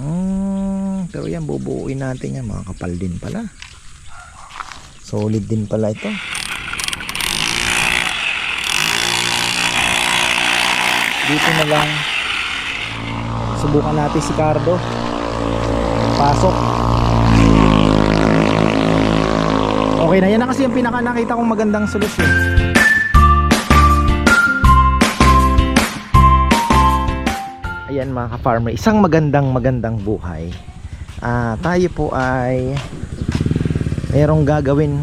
Hmm, pero yan, bubuuin natin yan. Mga kapal din pala. Solid din pala ito. Dito na lang. Subukan natin si Cardo. Pasok. Okay na, yan na kasi yung pinaka nakita kong magandang solusyon. Ayan mga ka-farmer, isang magandang magandang buhay. Ah, tayo po ay merong gagawin.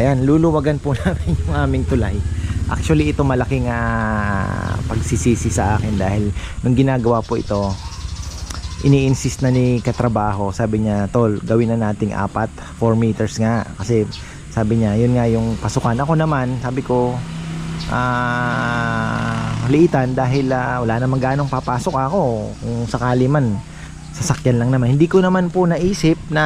Ayan, luluwagan po namin yung aming tulay. Actually, ito malaking ah, pagsisisi sa akin dahil nung ginagawa po ito, ini-insist na ni katrabaho. Sabi niya, tol, gawin na nating apat, 4 meters nga. Kasi sabi niya, yun nga yung pasukan. Ako naman, sabi ko, ah liitan dahil ah, wala namang ganong papasok ako kung sakali man. Sasakyan lang naman. Hindi ko naman po naisip na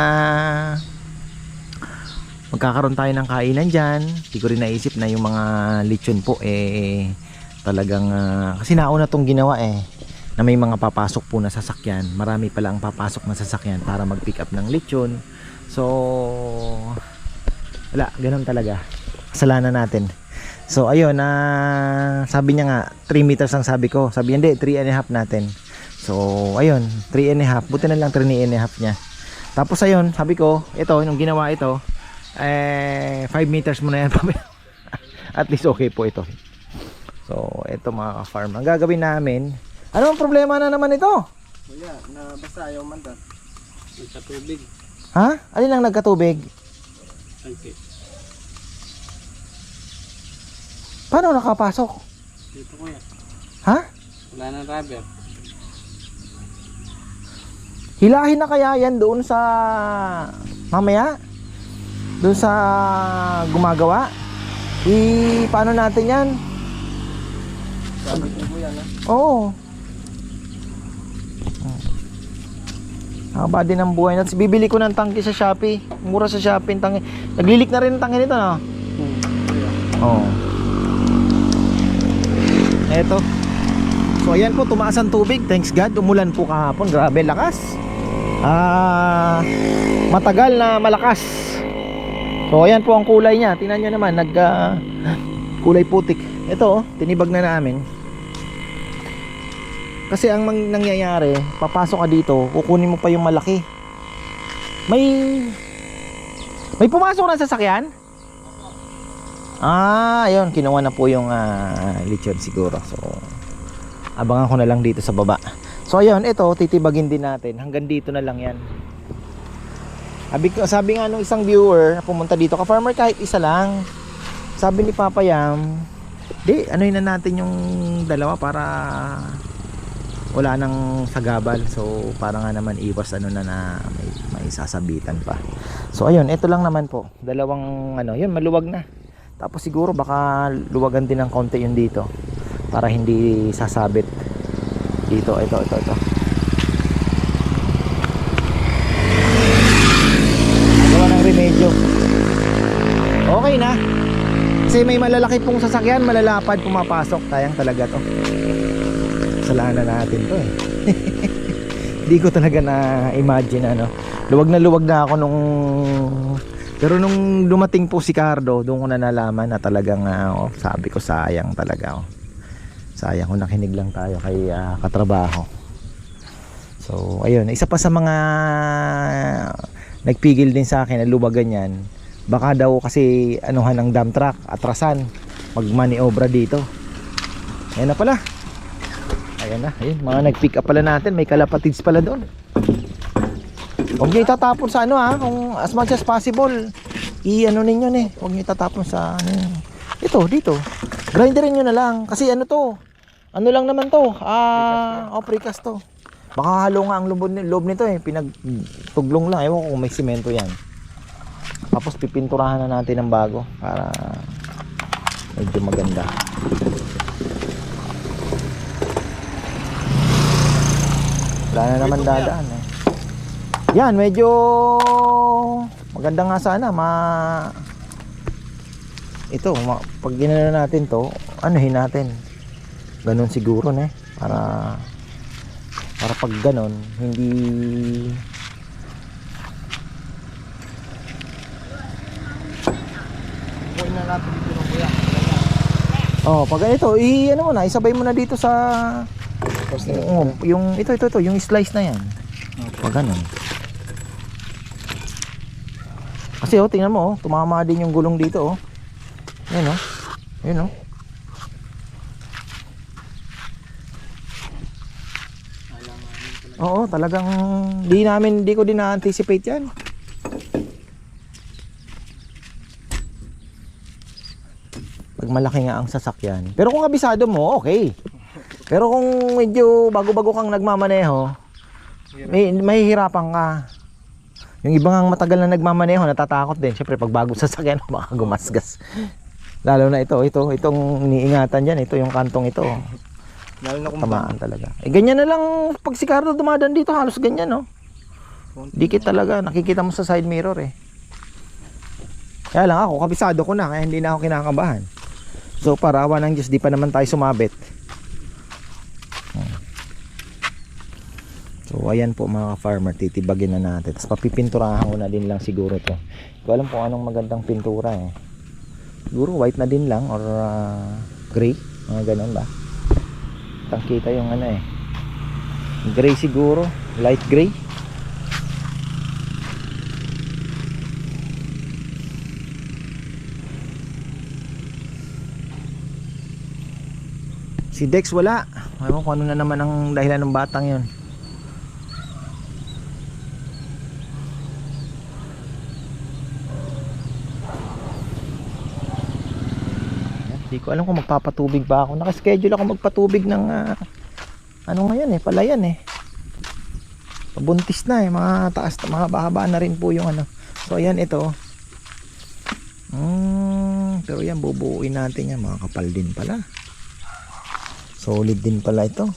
magkakaroon tayo ng kainan dyan. Hindi ko rin naisip na yung mga lechon po eh talagang ah, kasi nauna tong ginawa eh na may mga papasok po na sasakyan. Marami pala ang papasok na sasakyan para mag pick up ng lechon. So wala ganun talaga. Kasalanan natin So ayun, na sabi niya nga 3 meters ang sabi ko. Sabi niya hindi, 3 and a half natin. So ayun, 3 and a half. Buti na lang 3 and a half niya. Tapos ayun, sabi ko, ito, yung ginawa ito, eh 5 meters muna yan. At least okay po ito. So ito mga ka-farm. Ang gagawin namin, ano ang problema na naman ito? Kuya, nabasa ayaw man tas. Nagkatubig. Ha? Alin lang nagkatubig? Okay. Paano nakapasok? Dito kuya. Ha? Wala nang rubber. Hilahin na kaya yan doon sa mamaya? Doon sa gumagawa? I paano natin yan? Sabi ko kuya na. Oo. Haba din ang buhay natin. Bibili ko ng tangke sa Shopee. Mura sa Shopee ang tangke. Naglilik na rin ang tangke nito, no? Hmm. Oo. Eto. So ayan po, tumaas ang tubig. Thanks God. Umulan po kahapon. Grabe, lakas. Ah, matagal na malakas. So ayan po ang kulay niya. Tingnan nyo naman, nag ah, kulay putik. Ito, oh, tinibag na namin. Kasi ang nangyayari, papasok ka dito, kukunin mo pa yung malaki. May May pumasok na sasakyan? Ah, ayun, kinuha na po yung ah, lechon siguro. So, abangan ko na lang dito sa baba. So, ayun, ito, titibagin din natin. Hanggang dito na lang yan. Sabi, sabi nga nung isang viewer na pumunta dito, ka-farmer kahit isa lang. Sabi ni Papa Yam, di, ano na natin yung dalawa para wala nang sagabal. So, para nga naman iwas ano na na may, may sasabitan pa. So, ayun, ito lang naman po. Dalawang, ano, yun, maluwag na. Tapos siguro baka luwagan din ng konti yun dito para hindi sasabit. Dito ito ito ito. Gawa ng remedyo. Okay na. Kasi may malalaki pong sasakyan malalapad pumapasok. Tayang talaga to. Kasalanan natin to eh. Hindi ko talaga na imagine ano. Luwag na luwag na ako nung pero nung dumating po si Cardo, doon ko na nalaman na talagang ah, oh, sabi ko sayang talaga. Oh. Sayang kung nakinig lang tayo kay ah, katrabaho. So, ayun, isa pa sa mga nagpigil din sa akin na luwagan yan. Baka daw kasi anuhan ng dump truck, atrasan, magmaniobra dito. Ayan na pala. Ayan na, ayun, mga nag-pick up pala natin, may kalapatids pala doon. Huwag niyo itatapon sa ano ha, kung as much as possible, i-ano ninyo ni, huwag niyo itatapon sa ano yun. Ito, dito. Grinderin niyo na lang, kasi ano to, ano lang naman to, ah, oh, precast to. Baka halo nga ang loob, loob nito eh, pinagtuglong lang, ewan ko kung may simento yan. Tapos pipinturahan na natin ng bago, para medyo maganda. Wala na naman dadaan eh. Yan, medyo maganda nga sana ma ito, ma... pag ginano natin to, anuhin natin. Ganun siguro na eh, para Para pag ganon, hindi Kuhin na natin dito ng kuya. Oh, pag ganito, i ano mo na, isabay mo na dito sa Oo, yung ito ito ito, yung slice na 'yan. Pag ganun. Kasi oh, tingnan mo oh, tumama din yung gulong dito oh. Ayun oh. Ayun oh. Oo, talagang di namin, di ko din na-anticipate 'yan. Pag malaki nga ang sasakyan. Pero kung kabisado mo, okay. Pero kung medyo bago-bago kang nagmamaneho, may mahihirapan ka. Yung ibang matagal na nagmamaneho, natatakot din. Siyempre, pag bago sasakyan, baka gumasgas. Lalo na ito, ito, itong iniingatan dyan, ito yung kantong ito. Lalo na kung Tamaan talaga. Eh, ganyan na lang, pag si Carlo dumadaan dito, halos ganyan, no? Dikit talaga, nakikita mo sa side mirror eh. Kaya lang ako, kabisado ko na, kaya hindi na ako kinakabahan. So, para awa ng Diyos, di pa naman tayo sumabit. So, ayan po mga farmer, titibagin na natin. Tapos papipinturahan ko na din lang siguro to. Ko alam kung anong magandang pintura eh. Siguro white na din lang or ah, gray, mga ganun ba? Tangkita yung ano eh. Gray siguro, light gray. Si Dex wala. Ewan ko ano na naman ang dahilan ng batang yun. Hindi ko alam kung magpapatubig ba ako. Nakaschedule ako magpatubig ng ah, ano ngayon eh, palayan eh. Pabuntis na eh, mga taas, mga bahaba na rin po yung ano. So ayan ito. Mm, pero yan bubuuin natin yan, mga kapal din pala. Solid din pala ito.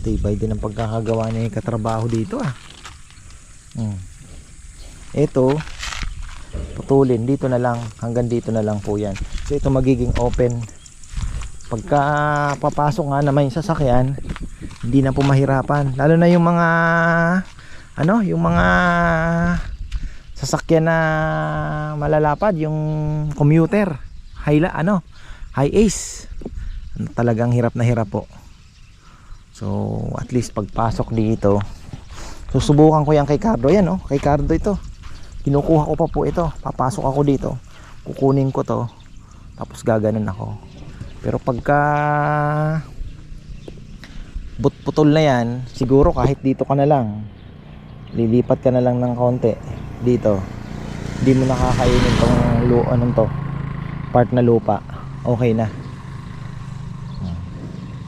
Tibay din ang pagkakagawa niya yung katrabaho dito ah. Hmm. Ito, putulin dito na lang, hanggang dito na lang po yan. So ito magiging open. Pagka papasok nga naman yung sasakyan, hindi na po mahirapan. Lalo na yung mga ano, yung mga sasakyan na malalapad, yung commuter, high ano, high ace. Talagang hirap na hirap po. So at least pagpasok dito susubukan ko yan kay Cardo. Yan oh kay Cardo ito. Kinukuha ko pa po ito. Papasok ako dito. Kukunin ko to tapos gaganon ako. Pero pagka putol na yan siguro kahit dito ka na lang lilipat ka na lang ng konti dito. Hindi mo nakakainin tong lu anong to part na lupa. Okay na.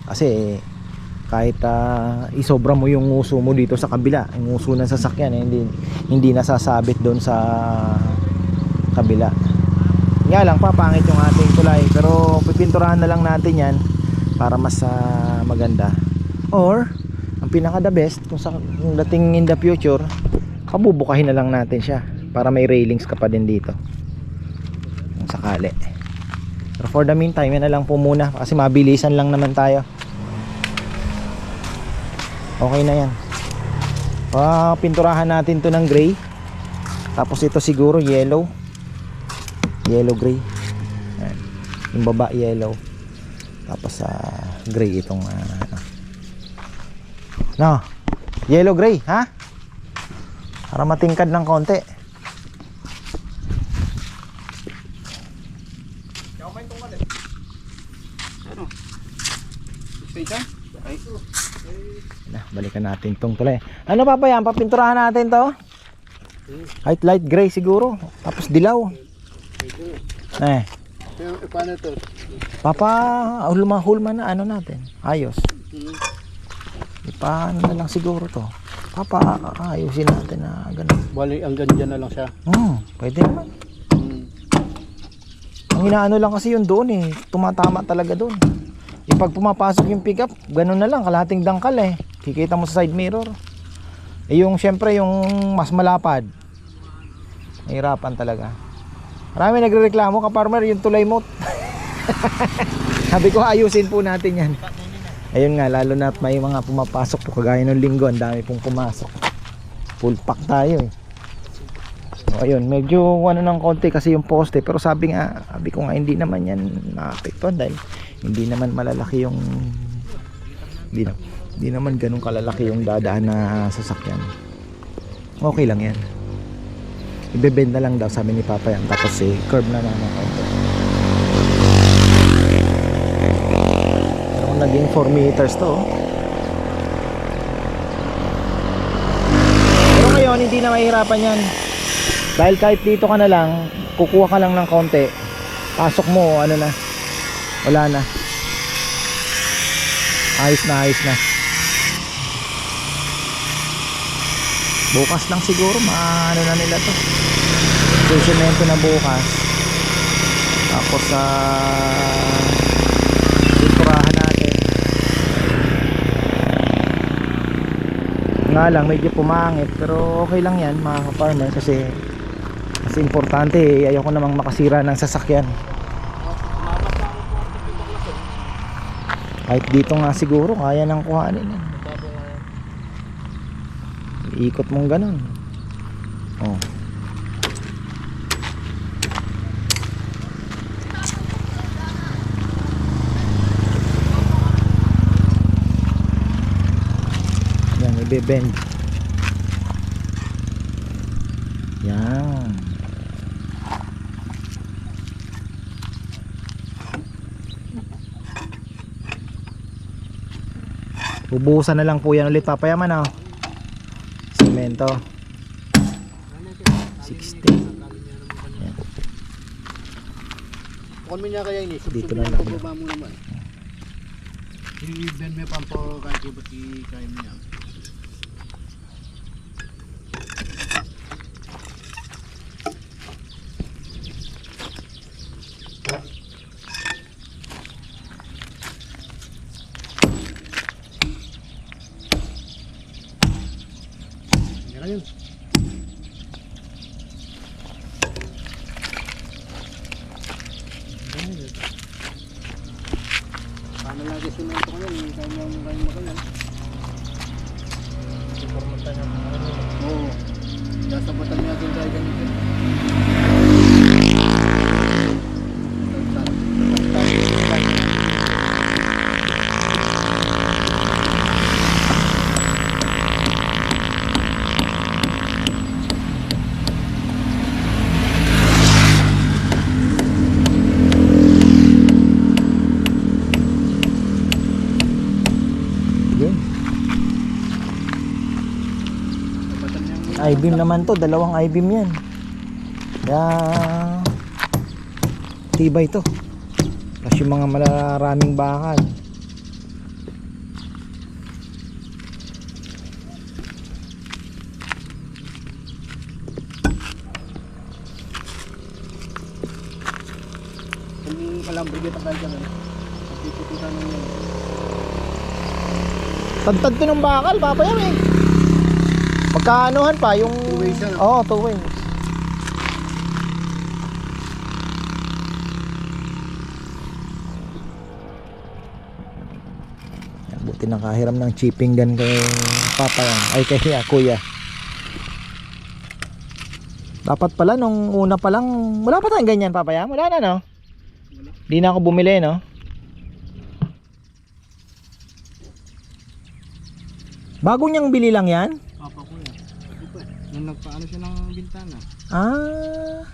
Kasi kahit uh, isobra mo yung nguso mo dito sa kabila yung nguso ng sasakyan eh, hindi, hindi nasasabit doon sa kabila nga lang papangit yung ating tulay. Pero pipinturahan na lang natin yan para mas ah, maganda. Or ang pinaka the best kung, sa, kung dating in the future pabubukahin na lang natin siya para may railings ka pa din dito. Kung sakali. Pero for the meantime yan na lang po muna. Kasi mabilisan lang naman tayo. Okay na yan. Ah, pinturahan natin to ng gray. Tapos ito siguro yellow yellow gray. Ayan. yung baba yellow. Tapos ah, gray itong ano. no. Yellow gray ha? Para matingkad ng konti. Na, balikan natin tong tulay ano pa ba yan papinturahan natin to? Light light gray siguro. Tapos dilaw eh eh, paano to? papa hulma hulma na ano natin ayos Hmm. Ipaano na lang siguro to. Papa, ayusin natin na ganun. Bali, ang ganda na lang siya. Hmm, pwede naman. Hmm. Ang inaano lang kasi yun doon eh. Tumatama talaga doon. Yung pag pumapasok yung pickup, ganun na lang, kalating dangkal eh. Kikita mo sa side mirror. Eh yung syempre yung mas malapad. Mahirapan talaga. Marami nagrereklamo ka farmer yung tulay mo. Sabi ko ayusin po natin yan. Ayun nga, lalo na may mga pumapasok po kagaya ng linggo, ang dami pong pumasok. Full pack tayo eh. So, ayun, medyo ano ng konti kasi yung poste, pero sabi nga, sabi ko nga hindi naman yan maapektuhan dahil hindi naman malalaki yung hindi, na, hindi naman ganun kalalaki yung dadaan na sasakyan. Okay lang yan. Ibebenda lang daw sabi ni Papa yan. Tapos eh, curb na ng konti. Pero naging 4 meters to oh. Pero ngayon hindi na mahirapan yan. Dahil kahit dito ka na lang kukuha ka lang ng konti. Pasok mo ano na. Wala na. Ayos na ayos na bukas lang siguro maano na nila to. Susunento na bukas. Tapos sa uh, natin. Nga lang medyo pumangit pero okay lang yan mga farmer kasi kasi importante eh, ayoko namang makasira ng sasakyan. Kahit dito nga siguro kaya nang kuhanin. yan ikot mong ganun. Oh. Yan ibebend yan. Ubusan na lang po yan ulit papayaman ah. Semento. 60. Yan. Kung mo niya kaya ini, Dito na lang. Pababa mo naman. I-bend mo pang po kahit ba't i-kaya mo niya. Yan yun. Paano lagi simento ko yan, kaya mo kaya mo kaya. Oo. Sasabutan natin tayo ganito. Yun. Sabatan niya. I-beam naman to, dalawang I-beam yan. Kaya tibay to. Yung mga malaraming bakal. Alambre kita tayo dyan. Pagpipututan mo yun. Tagtag to ng bakal, papayam eh. Magkaanuhan pa yung... Two ways yan, Oo, two ways. Yan, Buti nakahiram ng chipping gun kay Papa yan. Ay kay Kuya. Dapat pala nung una pa lang, wala pa tayong ganyan Papa yan? Wala na no? Di na ako bumili no? Bago niyang bili lang yan? Papa ko yan. Ito pa. Nung nagpaano siya ng bintana. Ah.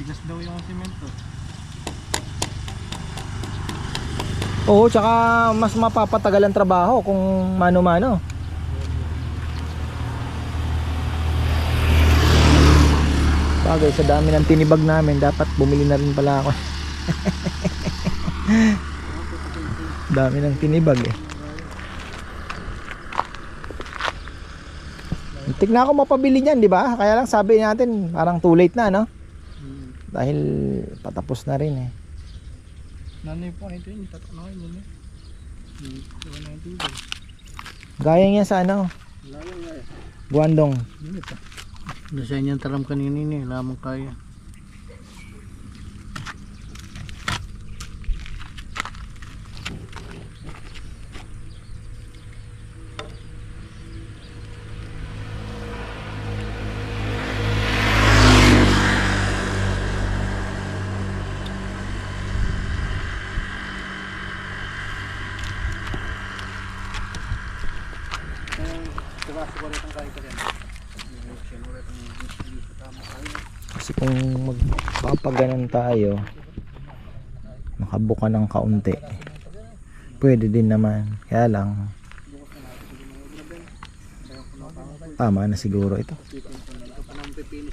Tigas daw yung simento. Oo, tsaka mas mapapatagal ang trabaho kung mano-mano. Bagay sa dami ng tinibag namin, dapat bumili na rin pala ako. dami ng tinibag eh. Muntik na ako mapabili niyan, di ba? Kaya lang sabi natin, parang too late na, no? Hmm. Dahil patapos na rin eh. Nanay po, ito yun. Tatak na kayo. Hmm. Yung tubig. Gaya niya sa ano, eh. Guandong. Design yung taram kanina ni, lamang kaya. Kasi kung magpapaganan tayo, makabuka ng kaunti. Pwede din naman. Kaya lang, tama na siguro ito.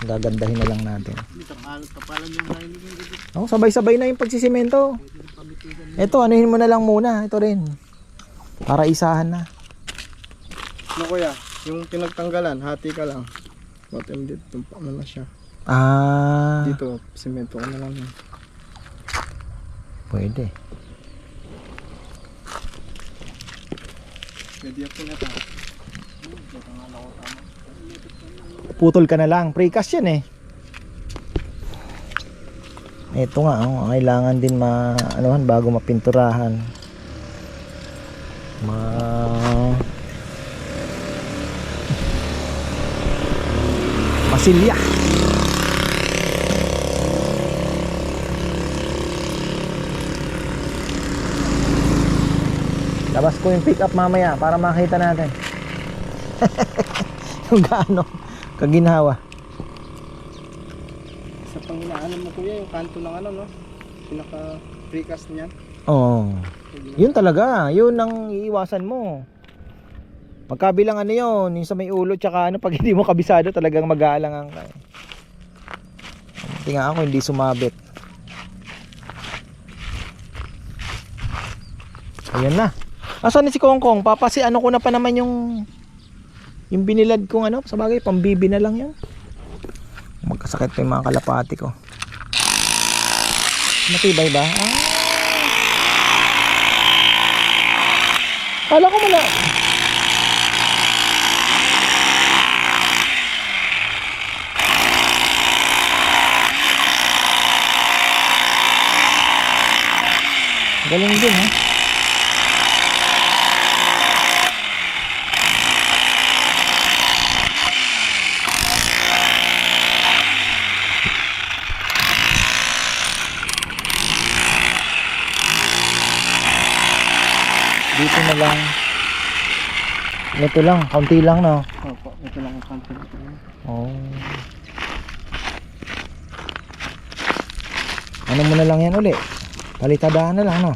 Gagandahin na lang natin. Dito. Ako, sabay-sabay na yung pagsisimento. Ito, anuhin mo na lang muna. Ito rin. Para isahan na. Ano kuya, yung pinagtanggalan, hati ka lang. Bottom dito, tumpa mo na siya. Ah, Dito, simento ko na lang. yun. pwede. Pwede ako na ito. Putol ka na lang. Precast yan eh. Ito nga, oh, kailangan din ma anuhan bago mapinturahan. Ma Masilya. Labas ko yung pick up mamaya para makita natin. yung gaano kaginhawa. Sa panginaanan mo kuya, yung kanto ng ano no? Pinaka precast niya. Oo. Yun talaga, yun ang iiwasan mo. Magkabilang ano yun, yung sa may ulo tsaka ano, pag hindi mo kabisado talagang mag-aalangan ka. eh. Tingnan ako hindi sumabit. Ayan na. Asan na si Kongkong? Papasi ano ko na pa naman yung yung binilad kong ano, sa bagay pambibi na lang yan. Magkasakit pa yung mga kalapati ko. Matibay ba? Ah. Kala ko mala. Galing din ha. Dito na lang. Ito lang, kaunti lang no. Opo, ito lang ang kanto nito. Oh. Ano mo na lang yan uli? Palitadaan na lang, no?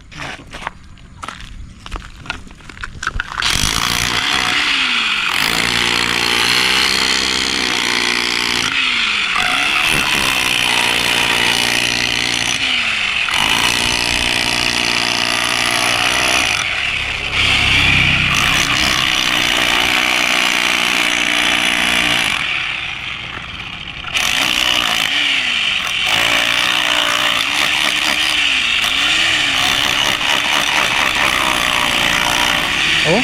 Oh?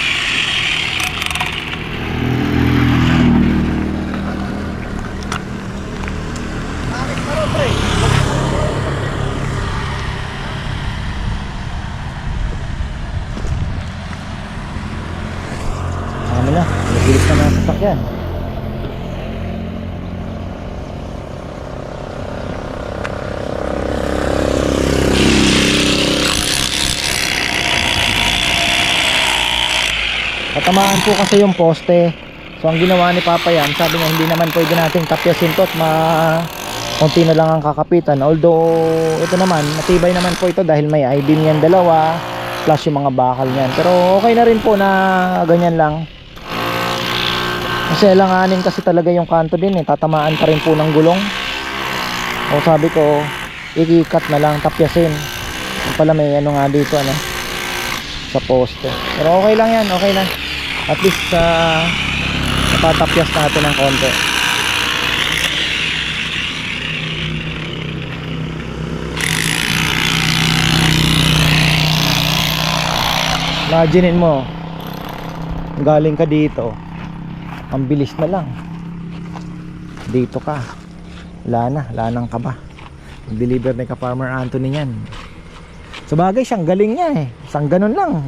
Ano na, nagilis na mga sasakyan. Katamaan po kasi yung poste. So ang ginawa ni Papa yan, sabi niya hindi naman pwede nating tapyasin to at ma konti na lang ang kakapitan. Although ito naman, matibay naman po ito dahil may I-beam yan dalawa plus yung mga bakal niyan. Pero okay na rin po na ganyan lang. Kasi langanin kasi talaga yung kanto din eh. Tatamaan pa rin po ng gulong. O sabi ko, ikikat na lang tapyasin. Yung pala may ano nga dito ano sa poste. Pero okay lang yan, okay lang. At least sa napatapyas natin ng konti. Imaginein mo, galing ka dito ang bilis na lang. Dito ka. Wala na, wala nang kaba. Deliver ni ka Farmer Anthony yan sa bagay siyang galing niya eh. Isang ganun lang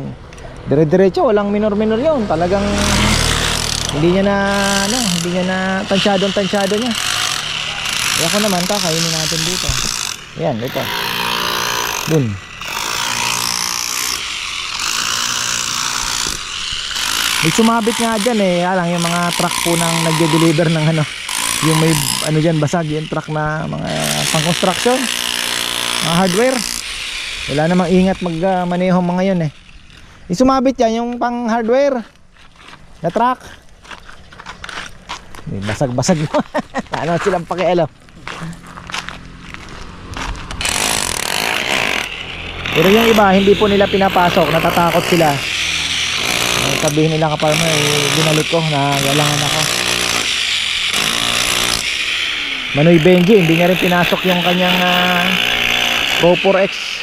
dire-diretso walang minor-minor yun. Talagang hindi niya na ano, hindi niya na tansyadong tansyado niya. Kaya ako naman kakainin natin dito. Yan, ito. Dun. May sumabit nga dyan eh. Alang yung mga truck po nang nagde-deliver ng ano yung may ano dyan basag yung truck na mga pang construction mga hardware. Wala namang ingat mag uh, maneho mga yun eh yung sumabit yan yung pang hardware. Na truck. May basag basag mo ano silang pakialam. Pero yung iba hindi po nila pinapasok. Natatakot sila. Eh, sabihin nila ka farmer eh, binalik ko na galangan ako. Manoy Benji hindi niya rin pinasok yung kanyang uh, Pro 4X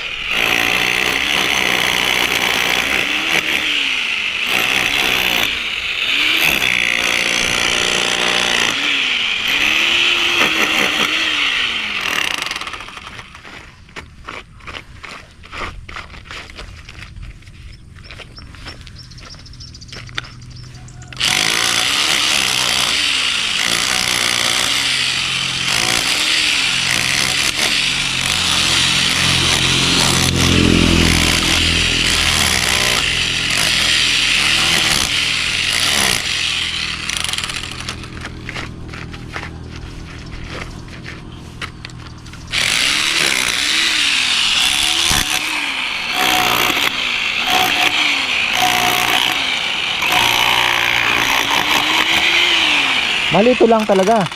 malito lang talaga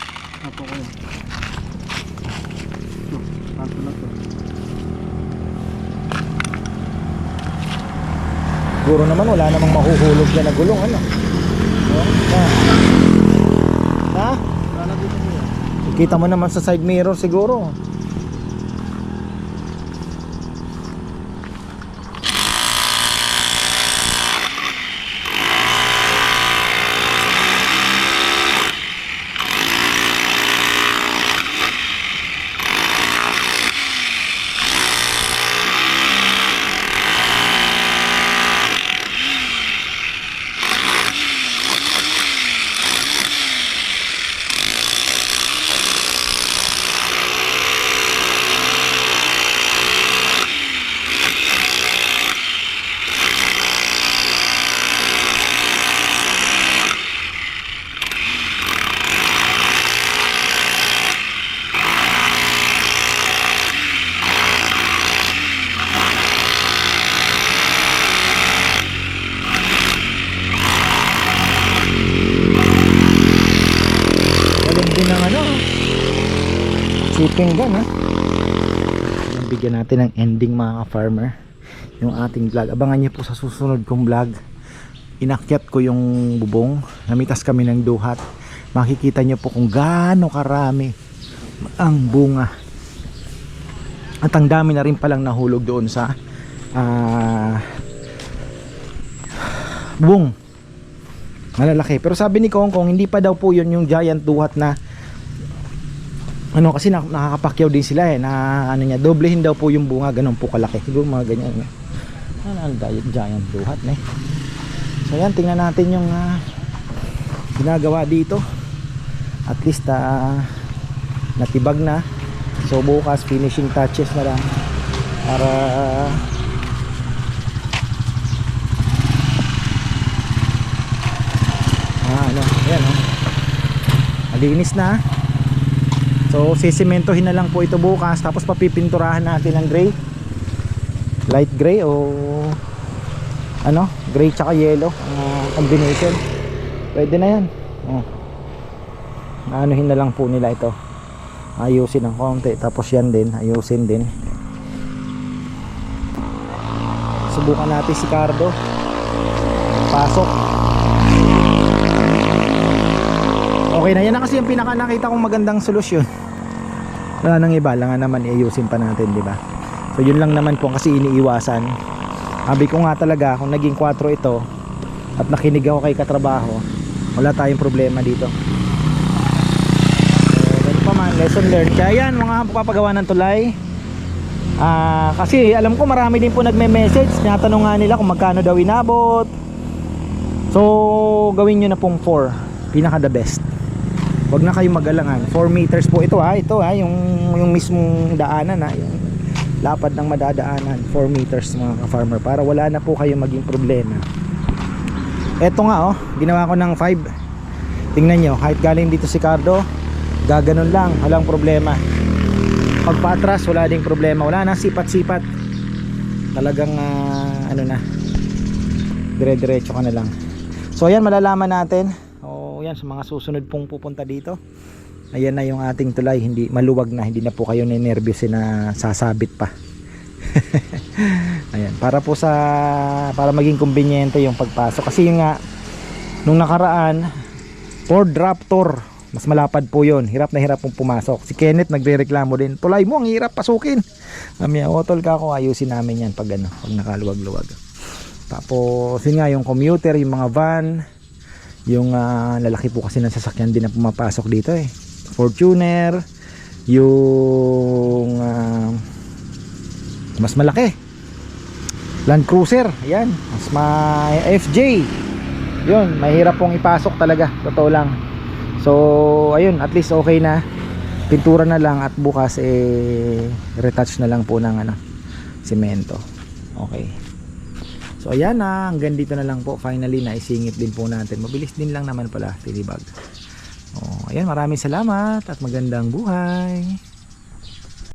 Apo ko yun. No, ato na to. siguro naman wala namang mahuhulog dyan na gulong ano ha? ha? Wala dito mo yan. Kita mo naman sa side mirror siguro. Galing din ng ano. Gun ha. Bigyan natin ng ending mga ka-farmer. Yung ating vlog. Abangan niyo po sa susunod kong vlog. Inakyat ko yung bubong. Namitas kami ng duhat. Makikita niyo po kung gaano karami ang bunga. At ang dami na rin palang nahulog doon sa ah bubong malalaki pero sabi ni Kong Kong hindi pa daw po yun yung giant duhat na ano kasi na, nakakapakyaw din sila eh na ano niya doblehin daw po yung bunga ganun po kalaki. Siguro mga ganyan ano, ano ang giant, na eh. So yan tingnan natin yung ah, ginagawa dito. At least ah, natibag na. So bukas finishing touches na lang. Para Ah, ano, ayan oh. Malinis na. So, sisimentohin na lang po ito bukas tapos papipinturahan natin ng gray. Light gray o ano, gray tsaka yellow ah, combination. Pwede na 'yan. Oh. Anuhin na lang po nila ito. Ayusin ng konti tapos yan din, ayusin din. Subukan natin si Cardo. Pasok. Okay na yan na kasi yung pinaka nakita kong magandang solusyon. Wala nang iba, lang naman iayusin pa natin, di ba? So yun lang naman po kasi iniiwasan. Sabi ko nga talaga kung naging 4 ito at nakinig ako kay katrabaho wala tayong problema dito so ganun pa man lesson learned kaya yan mga papagawa ng tulay Ah, kasi alam ko marami din po nagme-message, tinatanong nga nila kung magkano daw inabot. So, gawin nyo na pong 4, pinaka the best. Huwag na kayong magalangan. 4 meters po. Ito ha, ito ha, yung yung mismong daanan ha, yung lapad ng madadaanan, 4 meters mga ka-farmer para wala na po kayong maging problema. Ito nga oh, ginawa ko ng 5. Tingnan nyo, kahit galing dito si Cardo, gaganon lang, walang problema. Pag paatras wala ding problema. Wala na sipat-sipat. Talagang ah, ano na dire-diretso ka na lang. So ayan malalaman natin yan sa mga susunod pong pupunta dito. Ayan na yung ating tulay. Hindi maluwag na. Hindi na po kayo ninervyos na sasabit pa. Ayan. Para po sa para maging kumbinyente yung pagpasok. Kasi yung nga nung nakaraan Ford Raptor. Mas malapad po yon hirap na hirap pong pumasok. Si Kenneth nagre-reklamo din. Tulay mo ang hirap pasukin. Kami otol ka ako ayusin namin yan pag ano pag nakaluwag-luwag. Tapos yun nga yung commuter yung mga van yung ah, lalaki po kasi ng sasakyan din na pumapasok dito eh Fortuner yung ah, mas malaki Land Cruiser yan mas ma FJ yun mahirap pong ipasok talaga totoo lang So, ayun, at least okay na. Pintura na lang at bukas eh retouch na lang po ng ano, semento. Okay. So, ayan na, hanggang dito na lang po. Finally, naisingit din po natin. Mabilis din lang naman pala, tinibag. Oh, ayan, maraming salamat at magandang buhay.